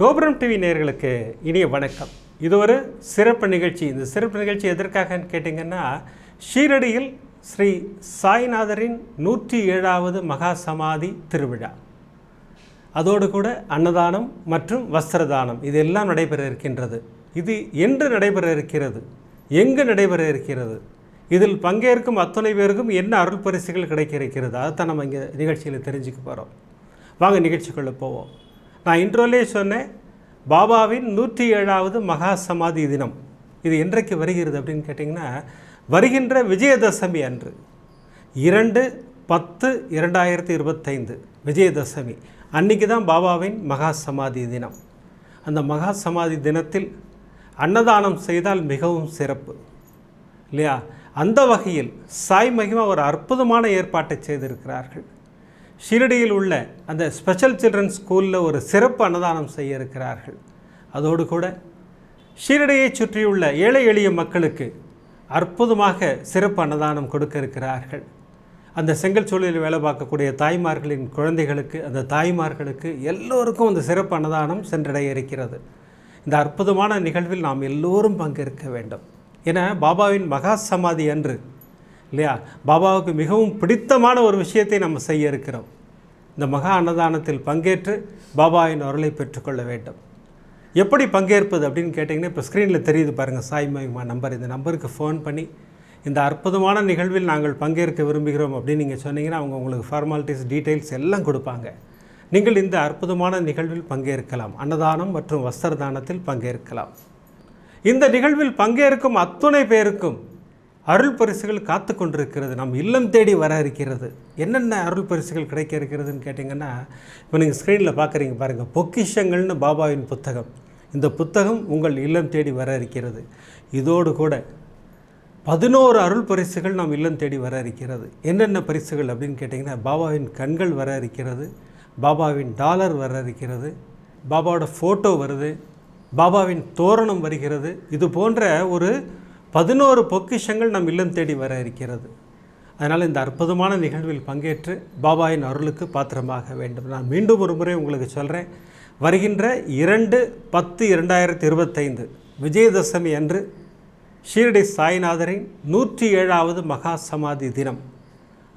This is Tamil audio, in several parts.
கோபுரம் டிவி நேர்களுக்கு இனிய வணக்கம். இது ஒரு சிறப்பு நிகழ்ச்சி. இந்த சிறப்பு நிகழ்ச்சி எதற்காகன்னு கேட்டிங்கன்னா ஷீரடியில் ஸ்ரீ சாய்நாதரின் நூற்றி ஏழாவது மகா சமாதி திருவிழா. அதோடு கூட அன்னதானம் மற்றும் வஸ்திரதானம். இதெல்லாம் நடைபெற இருக்கின்றது. இது என்று நடைபெற இருக்கிறது? எங்கு நடைபெற இருக்கிறது? இதில் பங்கேற்கும் அத்தனை பேருக்கும் என்ன அருள் பரிசுகள் கிடைக்க இருக்கிறது? அதைத்தான் நம்ம இங்கே நிகழ்ச்சியில் தெரிஞ்சுக்க போகிறோம் வாங்க நிகழ்ச்சிக்குள்ளே போவோம். நான் இன்ட்ரோலே சொன்னேன் பாபாவின் நூற்றி ஏழாவது மகா சமாதி தினம். இது என்றைக்கு வருகிறது அப்படின்னு கேட்டிங்கன்னா வருகின்ற விஜயதசமி அன்று. இரண்டு பத்து இரண்டாயிரத்தி இருபத்தைந்து விஜயதசமி. அன்றைக்கி தான் பாபாவின் மகா சமாதி தினம். அந்த மகா சமாதி தினத்தில் அன்னதானம் செய்தால் மிகவும் சிறப்பு. இல்லையா? அந்த வகையில் சாய் மகிமா ஒரு அற்புதமான ஏற்பாட்டை செய்திருக்கிறார்கள். ஷிரடியில் உள்ள அந்த ஸ்பெஷல் சில்ட்ரன் ஸ்கூலில் ஒரு சிறப்பு அன்னதானம் செய்ய இருக்கிறார்கள். அதோடு கூட ஷீரடியை சுற்றியுள்ள ஏழை எளிய மக்களுக்கு அற்புதமாக சிறப்பு அன்னதானம் கொடுக்க இருக்கிறார்கள். அந்த செங்கல் சூழலில் வேலை பார்க்கக்கூடிய தாய்மார்களின் குழந்தைகளுக்கு அந்த தாய்மார்களுக்கு எல்லோருக்கும் அந்த சிறப்பு அன்னதானம் சென்றடைய இருக்கிறது. இந்த அற்புதமான நிகழ்வில் நாம் எல்லோரும் பங்கேற்க வேண்டும். என பாபாவின் மகா சமாதி அன்று இல்லையா? பாபாவுக்கு மிகவும் பிடித்தமான ஒரு விஷயத்தை நம்ம செய்ய இருக்கிறோம். இந்த மகா அன்னதானத்தில் பங்கேற்று பாபாவின் அருளை பெற்றுக்கொள்ள வேண்டும். எப்படி பங்கேற்பது அப்படின்னு கேட்டிங்கன்னா இப்போ ஸ்க்ரீனில் தெரியுது பாருங்கள் சாய் மகிமா நம்பர். இந்த நம்பருக்கு ஃபோன் பண்ணி இந்த அற்புதமான நிகழ்வில் நாங்கள் பங்கேற்க விரும்புகிறோம் அப்படின்னு நீங்கள் சொன்னீங்கன்னா அவங்க உங்களுக்கு ஃபார்மாலிட்டிஸ் டீட்டெயில்ஸ் எல்லாம் கொடுப்பாங்க. நீங்கள் இந்த அற்புதமான நிகழ்வில் பங்கேற்கலாம். அன்னதானம் மற்றும் வஸ்திரதானத்தில் பங்கேற்கலாம். இந்த நிகழ்வில் பங்கேற்கும் அத்துணை பேருக்கும் அருள் பரிசுகள் காத்து கொண்டிருக்கிறது நம் இல்லம் தேடி வர இருக்கிறது. என்னென்ன அருள் பரிசுகள் கிடைக்க இருக்கிறதுன்னு கேட்டிங்கன்னா இப்போ நீங்கள் ஸ்க்ரீனில் பார்க்குறீங்க பாருங்கள் பொக்கிஷங்கள்னு பாபாவின் புத்தகம். இந்த புத்தகம் உங்கள் இல்லம் தேடி வர இருக்கிறது. இதோடு கூட பதினோரு அருள் பரிசுகள் நாம் இல்லம் தேடி வர இருக்கிறது. என்னென்ன பரிசுகள் அப்படின்னு கேட்டிங்கன்னா பாபாவின் கண்கள் வர இருக்கிறது பாபாவின் டாலர் வர இருக்கிறது பாபாவோட ஃபோட்டோ வருது பாபாவின் தோரணம் வருகிறது. இது போன்ற ஒரு பதினோரு பொக்கிஷங்கள் நம் இல்லம் தேடி வர இருக்கிறது. அதனால் இந்த அற்புதமான நிகழ்வில் பங்கேற்று பாபாவின் அருளுக்கு பாத்திரமாக வேண்டும். நான் மீண்டும் ஒரு முறை உங்களுக்கு சொல்கிறேன் வருகின்ற இரண்டு பத்து இரண்டாயிரத்தி இருபத்தைந்து விஜயதசமி அன்று ஷீரடி சாய்நாதரின் நூற்றி ஏழாவது மகா சமாதி தினம்.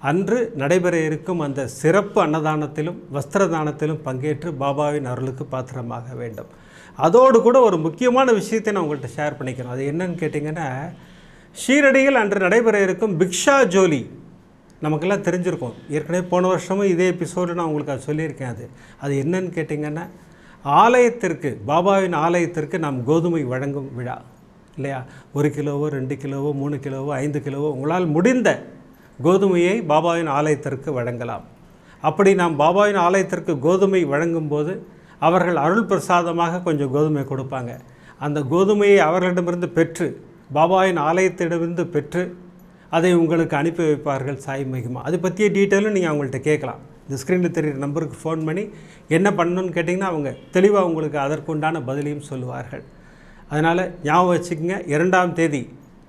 அன்று நடைபெற இருக்கும் அந்த சிறப்பு அன்னதானத்திலும் வஸ்திரதானத்திலும் பங்கேற்று பாபாவின் அருளுக்கு பாத்திரமாக வேண்டும். அதோடு கூட ஒரு முக்கியமான விஷயத்தை நான் உங்கள்கிட்ட ஷேர் பண்ணிக்கிறோம் அது என்னன்னு கேட்டிங்கன்னா ஷீரடியில் அன்று நடைபெற இருக்கும் பிக்ஷா ஜோலி நமக்கெல்லாம் தெரிஞ்சிருக்கும். ஏற்கனவே போன வருஷமும் இதே எபிசோடு நான் உங்களுக்கு அது சொல்லியிருக்கேன் அது. அது என்னன்னு கேட்டிங்கன்னா ஆலயத்திற்கு பாபாவின் ஆலயத்திற்கு நாம் கோதுமை வழங்கும் விழா இல்லையா? ஒரு கிலோவோ ரெண்டு கிலோவோ மூணு கிலோவோ ஐந்து கிலோவோ உங்களால் முடிந்த கோதுமையை பாபாவின் ஆலயத்திற்கு வழங்கலாம். அப்படி நாம் பாபாவின் ஆலயத்திற்கு கோதுமை வழங்கும்போது அவர்கள் அருள் பிரசாதமாக கொஞ்சம் கோதுமை கொடுப்பாங்க. அந்த கோதுமையை அவர்களிடமிருந்து பெற்று பாபாவின் ஆலயத்திடமிருந்து பெற்று அதை உங்களுக்கு அனுப்பி வைப்பார்கள் சாய் மகிமா. அது பற்றிய டீட்டெயிலும் நீங்கள் அவங்கள்ட்ட கேட்கலாம். இந்த ஸ்க்ரீனில் தெரிகிற நம்பருக்கு ஃபோன் பண்ணி என்ன பண்ணணும்னு கேட்டிங்கன்னா அவங்க தெளிவாக உங்களுக்கு அதற்குண்டான பதிலையும் சொல்லுவார்கள். அதனால் ஞாபகம் வச்சுக்கோங்க இரண்டாம் தேதி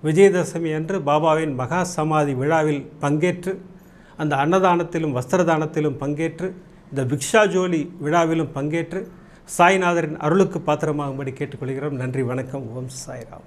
விஜயதசமி அன்று பாபாவின் மகா சமாதி விழாவில் பங்கேற்று அந்த அன்னதானத்திலும் வஸ்திரதானத்திலும் பங்கேற்று இந்த பிக்ஷா ஜோலி விழாவிலும் பங்கேற்று சாய்நாதரின் அருளுக்கு பாத்திரமாகும்படி கேட்டுக்கொள்கிறோம். நன்றி வணக்கம். ஓம் சாய்ராம்.